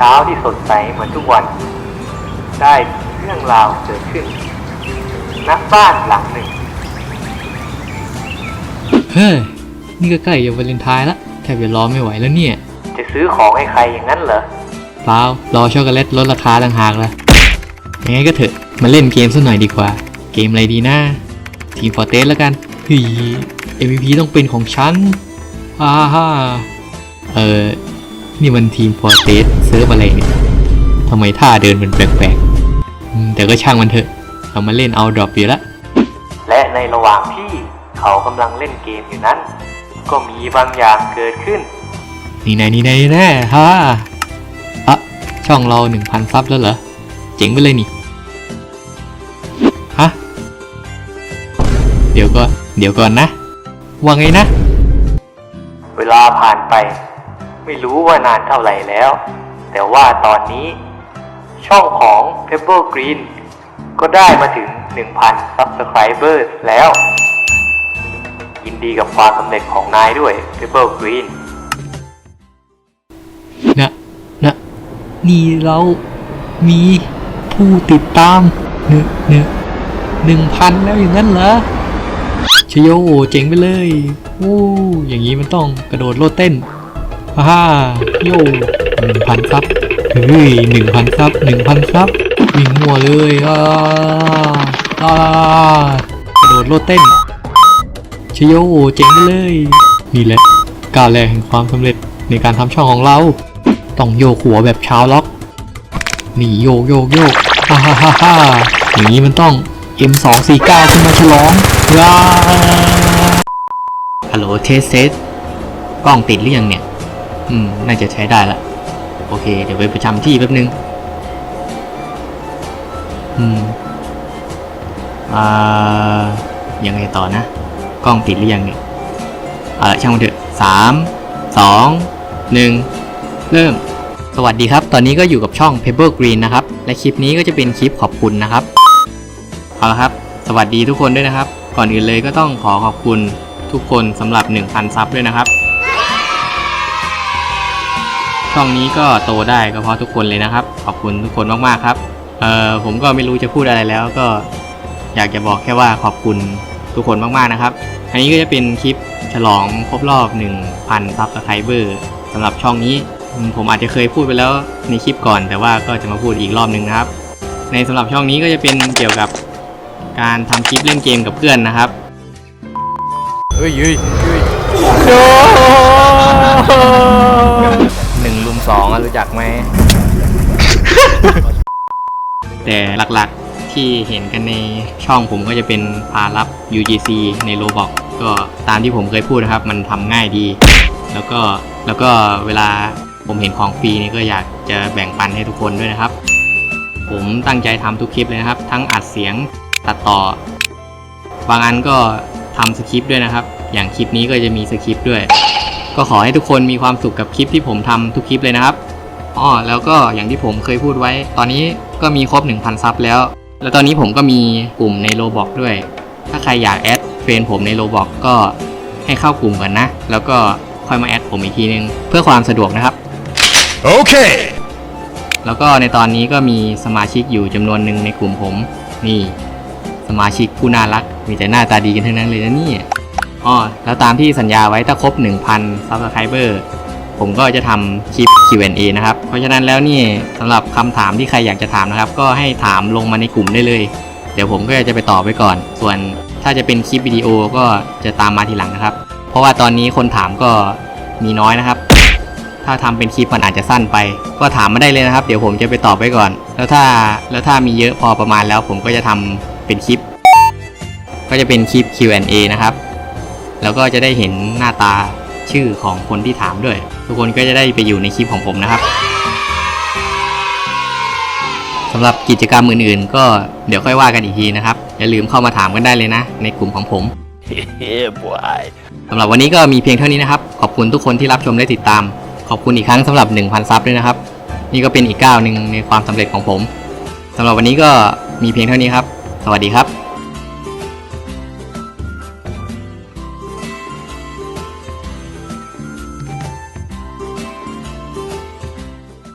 ช้าที่สดใสเหมือนทุกวัน ได้เรื่องราวเกิดขึ้นณบ้านหลังหนึ่ง เฮ้ย นี่ก็ใกล้จะวาเลนไทน์ละ แทบจะรอไม่ไหวแล้วเนี่ย จะซื้อของให้ใครอย่างนั้นเหรอ เปล่า รอช็อกโกแลตลดราคาต่างหากละยังไงก็เถอะ มาเล่นเกมสักหน่อยดีกว่า เกมอะไรดีนะทีมฟอร์เตสแล้วกันเฮ้ย MVP ต้องเป็นของฉันฮ่าฮ่า เออ นี่มันทีมฟอร์เตสเซิร์ฟอะไรเนี่ยทำไมท่าเดินมันแปลกๆอืมแต่ก็ช่างมันเถอะ เรามาเล่นเอาดรอปอยู่ละ และในระหว่างที่เขากำลังเล่นเกมอยู่นั้น ก็มีบางอย่างเกิดขึ้น นี่แน่นี่แน่นี่แน่ฮ่าอะช่องเราหนึ่งพันซับแล้วเหรอ เจ๋งไปเลยนี่ ฮะ เดี๋ยวก็เดี๋ยวก่อนนะ ว่าไงนะ เวลาผ่านไป ไม่รู้ว่านานเท่าไหร่แล้ว แต่ว่าตอนนี้ ช่องของ Pebble Green ก็ได้มาถึง 1,000 Subscribers แล้ว ยินดีกับความสำเร็จของนายด้วย Pebble Green นะนะนี่เรามีผู้ติดตามหนึ่งหนึ่งหนึ่งพันแล้วอย่างนั้นเหรอชโยเจ๋งไปเลย โอ้ อย่างนี้มันต้องกระโดดโลดเต้น ฮ่าโยหนึ่งพันซับเฮ้ยหนึ่งพันซับหนึ่งพันซับวิ่งมัวเลยอ่าอ่ากระโดดโลดเต้นชโยเจ๋งไปเลยนี่แหละก้าวแรกแห่งความสำเร็จในการทำช่องของเรา ต้องโยกหัวแบบชาวล็อกนี่โยกโยกโยกฮ่าฮ่าฮ่าฮ่าอย่างนี้มันต้อง M249 ขึ้นมาฉลองว้าฮัลโหลเทสเทสกล้องติดหรือยังเนี่ย อืม น่าจะใช้ได้ละ โอเค เดี๋ยวไปประจำที่แป๊บนึง อืม อ่า ยังไงต่อนะ กล้องติดหรือยังเนี่ยเอาละช่างมันเถอะสามสองหนึ่งเริ่ม สวัสดีครับ ตอนนี้ก็อยู่กับช่อง Pebble Green นะครับ และคลิปนี้ก็จะเป็นคลิปขอบคุณนะครับ เอาละครับ สวัสดีทุกคนด้วยนะครับ ก่อนอื่นเลยก็ต้องขอขอบคุณทุกคนสำหรับ 1,000 ซับด้วยนะครับ ช่องนี้ก็โตได้ก็เพราะทุกคนเลยนะครับ ขอบคุณทุกคนมากๆครับ เอ่อผมก็ไม่รู้จะพูดอะไรแล้วก็อยากจะบอกแค่ว่าขอบคุณทุกคนมากๆนะครับ อันนี้ก็จะเป็นคลิปฉลองครบรอบ 1,000ซับสไครเบอร์สำหรับช่องนี้ ผมอาจจะเคยพูดไปแล้วในคลิปก่อน แต่ว่าก็จะมาพูดอีกรอบหนึ่งนะครับ ในสำหรับช่องนี้ก็จะเป็นเกี่ยวกับการทำคลิปเล่นเกมกับเพื่อนนะครับเฮ้ยเฮ้ยเฮ้ย องรู้จักไหม แต่หลักๆที่เห็นกันในช่องผมก็จะเป็นพารับ UGC ใน Roblox ก็ตามที่ผมเคยพูดนะครับ มันทำง่ายดี แล้วก็แล้วก็เวลาผมเห็นของฟรีนี่ก็อยากจะแบ่งปันให้ทุกคนด้วยนะครับ ผมตั้งใจทำทุกคลิปเลยนะครับ ทั้งอัดเสียงตัดต่อ บางอันก็ทำสคริปต์ด้วยนะครับ อย่างคลิปนี้ก็จะมีสคริปต์ด้วย ก็ขอให้ทุกคนมีความสุขกับคลิปที่ผมทำทุกคลิปเลยนะครับอ๋อแล้วก็อย่างที่ผมเคยพูดไว้ ตอนนี้ก็มีครบ 1,000 ซับแล้ว แล้วตอนนี้ผมก็มีกลุ่มในโ o บอกด้วย ถ้าใครอยากแอดเฟรนผมในโ o บอกก็ให้เข้ากลุ่มกันนะ แล้วก็ค่อยมาแอดผมอีกทีนึง เพื่อความสะดวกนะครับ Okay. แล้วก็ในตอนนี้ก็มีสมาชิกอยู่จำนวนหนึ่งในกลุ่มผม นี่ สมาชิกผู้น่ารัก มีแต่หน้าตาดีกันทั้งนั้นเลยนะเนี่ย อ๋อแล้วตามที่สัญญาไว้ถ้าครบ 1,000 Subscriber ผมก็จะทำคลิป Q&A นะครับ เพราะฉะนั้นแล้วนี่สำหรับคำถามที่ใครอยากจะถามนะครับ ก็ให้ถามลงมาในกลุ่มได้เลย เดี๋ยวผมก็จะไปตอบไปก่อน ส่วนถ้าจะเป็นคลิปวิดีโอก็จะตามมาทีหลังนะครับ เพราะว่าตอนนี้คนถามก็มีน้อยนะครับ ถ้าทำเป็นคลิปมันอาจจะสั้นไป ก็ถามมาได้เลยนะครับ เดี๋ยวผมจะไปตอบไว้ก่อน แล้วถ้าแล้วถ้ามีเยอะพอประมาณแล้วผมก็จะทำเป็นคลิป ก็จะเป็นคลิป Q&A นะครับ แล้วก็จะได้เห็นหน้าตาชื่อของคนที่ถามด้วย ทุกคนก็จะได้ไปอยู่ในคลิปของผมนะครับสำหรับกิจกรรมอื่นๆ ก็เดี๋ยวค่อยว่ากันอีกทีนะครับ อย่าลืมเข้ามาถามกันได้เลยนะ ในกลุ่มของผม Yeah, boy. สำหรับวันนี้ก็มีเพียงเท่านี้นะครับ ขอบคุณทุกคนที่รับชมและติดตาม ขอบคุณอีกครั้งสำหรับ 1,000 ซับด้วยนะครับ นี่ก็เป็นอีกก้าวหนึ่งในความสำเร็จของผมสำหรับวันนี้ก็มีเพียงเท่านี้ครับ สวัสดีครับ